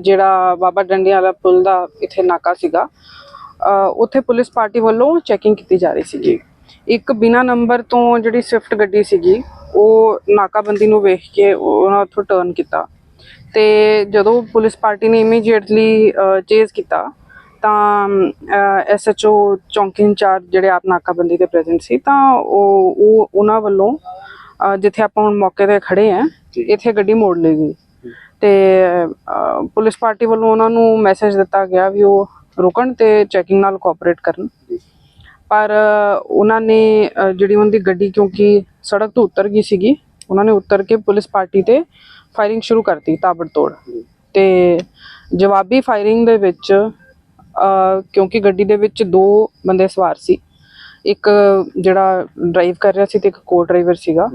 ਜਿਹੜਾ ਬਾਬਾ ਡੰਡੇ ਵਾਲਾ ਪੁਲ ਦਾ ਇੱਥੇ ਨਾਕਾ ਸੀਗਾ ਉੱਥੇ ਪੁਲਿਸ ਪਾਰਟੀ ਵੱਲੋਂ ਚੈਕਿੰਗ ਕੀਤੀ ਜਾ ਰਹੀ ਸੀਗੀ। ਇੱਕ ਬਿਨਾ ਨੰਬਰ ਤੋਂ ਜਿਹੜੀ ਸਵਿਫਟ ਗੱਡੀ ਸੀਗੀ ਉਹ ਨਾਕਾਬੰਦੀ ਨੂੰ ਵੇਖ ਕੇ ਉਹ- ਉਹਨਾਂ ਉੱਥੋਂ ਟਰਨ ਕੀਤਾ। ਤੇ ਜਦੋਂ ਪੁਲਿਸ ਪਾਰਟੀ ਨੇ ਇਮੀਡੀਏਟਲੀ ਚੇਜ਼ ਕੀਤਾ ਤਾਂ ਐਸਐਚਓ ਚੌਂਕੀ ਇੰਚਾਰਜ ਜਿਹੜੇ ਆਪ ਨਾਕਾਬੰਦੀ ਤੇ ਪ੍ਰੈਜ਼ੈਂਟ ਸੀ ਤਾਂ ਉਹ ਉਹ ਉਹਨਾਂ ਵੱਲੋਂ ਜਿੱਥੇ ਆਪਾਂ ਹੁਣ ਮੌਕੇ ਤੇ ਖੜੇ ਆ ਇੱਥੇ ਗੱਡੀ ਮੋੜ ਲਈ ਗਈ। ਤੇ ਪੁਲਿਸ ਪਾਰਟੀ ਵੱਲੋਂ ਉਹਨਾਂ ਨੂੰ ਮੈਸੇਜ ਦਿੱਤਾ ਗਿਆ ਵੀ ਉਹ ਰੁਕਣ ਤੇ ਚੈਕਿੰਗ ਨਾਲ ਕੋਆਪਰੇਟ ਕਰਨ। ਪਰ ਉਹਨਾਂ ਨੇ ਜਿਹੜੀ ਉਹਨਾਂ ਦੀ ਗੱਡੀ ਕਿਉਂਕਿ ਸੜਕ ਤੋਂ ਉਤਰ ਗਈ ਸੀਗੀ ਉਹਨਾਂ ਨੇ ਉਤਰ ਕੇ ਪੁਲਿਸ ਪਾਰਟੀ ਤੇ ਫਾਇਰਿੰਗ ਸ਼ੁਰੂ ਕਰਤੀ ਤਾਬੜਤੋੜ। ਤੇ ਜਵਾਬੀ ਫਾਇਰਿੰਗ ਦੇ ਵਿੱਚ ਕਿਉਂਕਿ ਗੱਡੀ ਦੇ ਵਿੱਚ ਦੋ ਬੰਦੇ ਸਵਾਰ ਸੀ। ਇੱਕ ਜਿਹੜਾ ਡਰਾਈਵ ਕਰ ਰਿਹਾ ਸੀ ਤੇ ਇੱਕ ਕੋ ਡਰਾਈਵਰ ਸੀਗਾ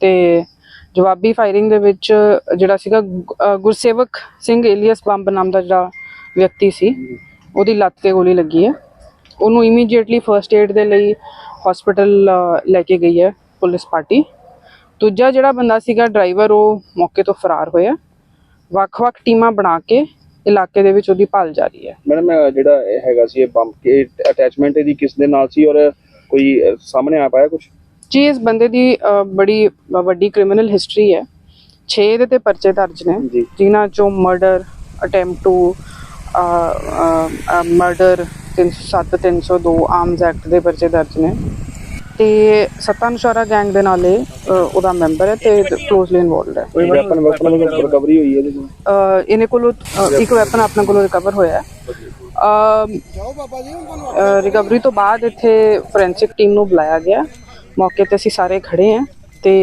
ਤੇ ਜਵਾਬੀ ਫਾਇਰਿੰਗ ਦੇ ਵਿੱਚ ਜਿਹੜਾ ਸੀਗਾ ਗੁਰਸੇਵਕ ਸਿੰਘ ਏਲੀਅਸ ਬੰਬ ਨਾਮ ਦਾ ਜਿਹੜਾ ਵਿਅਕਤੀ ਸੀ, ਉਹਦੀ ਲੱਤ ਤੇ ਗੋਲੀ ਲੱਗੀ ਹੈ। ਉਹਨੂੰ ਇਮੀਡੀਏਟਲੀ ਫਰਸਟ ਏਡ ਦੇ ਲਈ ਹਸਪੀਟਲ ਲੈ ਕੇ ਗਈ ਹੈ ਪੁਲਿਸ ਪਾਰਟੀ। ਦੂਜਾ ਜਿਹੜਾ ਬੰਦਾ ਸੀਗਾ ਡਰਾਈਵਰ ਉਹ ਮੌਕੇ ਤੋਂ ਫਰਾਰ ਹੋਇਆ। ਵੱਖ-ਵੱਖ ਟੀਮਾਂ ਬਣਾ ਕੇ ਇਲਾਕੇ ਦੇ ਵਿੱਚ ਉਹਦੀ ਭਾਲ ਜਾਰੀ ਹੈ। ਮੈਡਮ ਜਿਹੜਾ ਇਹ ਹੈਗਾ ਸੀ, ਇਹ ਬੰਬ ਕੇ ਅਟੈਚਮੈਂਟ ਇਹਦੀ ਕਿਸ ਦੇ ਨਾਲ ਸੀ ਔਰ ਕੋਈ ਸਾਹਮਣੇ ਆ ਪਾਇਆ ਕੁਝ ਜੀ ਇਸ ਬੰਦੇ ਦੀ ਬੜੀ ਵੱਡੀ ਕ੍ਰਿਮੀਨਲ ਹਿਸਟਰੀ ਹੈ। 6 ਦੇ ਤੇ ਪਰਚੇ ਦਰਜ ਨੇ। ਜਿਨ੍ਹਾਂ ਚੋਂ murder attempt to murder 307 302 arms act ਦੇ ਪਰਚੇ ਦਰਜ ਨੇ। ਤੇ ਸਤਾਨਸ਼ਾਰਾ ਗੈਂਗ ਦੇ ਨਾਲੇ ਅ, ਉਹਦਾ ਮੈਂਬਰ ਹੈ ਤੇ ਕਲੋਜ਼ਲੀ ਇਨਵੋਲਡ ਹੈ। ਕੋਈ ਵੈਪਨ ਵੈਪਨ ਰਿਕਵਰੀ ਹੋਈ ਹੈ ਇਹਦੇ ਇਹਨੇ ਕੋਲੋਂ ਇੱਕ ਵੈਪਨ ਆਪਣੇ ਕੋਲੋਂ ਰਿਕਵਰ ਹੋਇਆ ਹੈ। ਰਿਕਵਰੀ ਤੋਂ ਬਾਅਦ ਇੱਥੇ ਫੋਰੈਂਸਿਕ ਟੀਮ ਨੂੰ ਬੁਲਾਇਆ ਗਿਆ। ਮੌਕੇ ਤੇ ਅਸੀਂ ਸਾਰੇ ਖੜੇ ਹਾਂ ਤੇ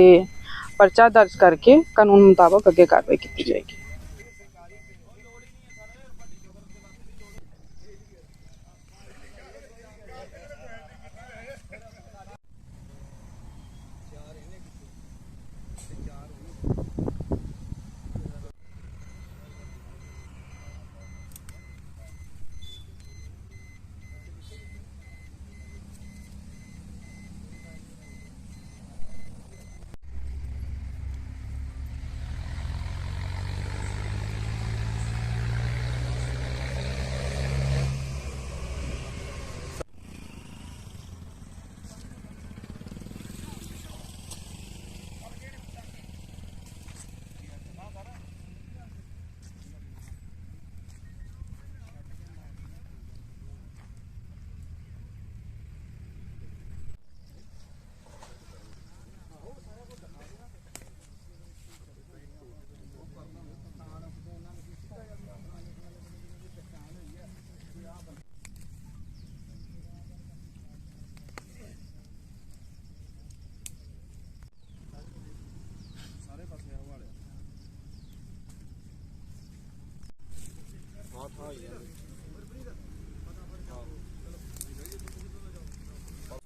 ਪਰਚਾ ਦਰਜ ਕਰਕੇ ਕਾਨੂੰਨ ਮੁਤਾਬਕ ਅੱਗੇ ਕਾਰਵਾਈ ਕੀਤੀ ਜਾਏਗੀ।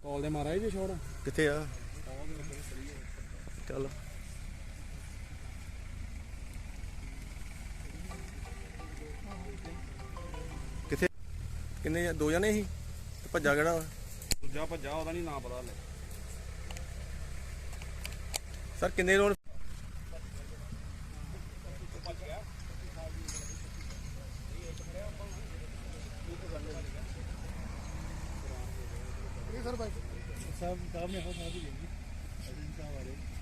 ਕਾਲ ਦੇ ਮਾਰਾ ਜੀ ਛੋੜ। ਕਿੱਥੇ ਆ? ਚੱਲ। ਕਿੱਥੇ? ਕਿੰਨੇ ਦੋ ਜਣੇ ਸੀ? ਤੇ ਭੱਜਾ ਕਿਹੜਾ ਵਾ? ਦੂਜਾ ਭੱਜਾ ਉਹਦਾ ਨਹੀਂ ਨਾਂ ਪਤਾ ਲੈ ਸਰ ਕਿੰਨੇ ਰੋਡ सर बाइक साहब साहब ने बहुत सारी लेंगे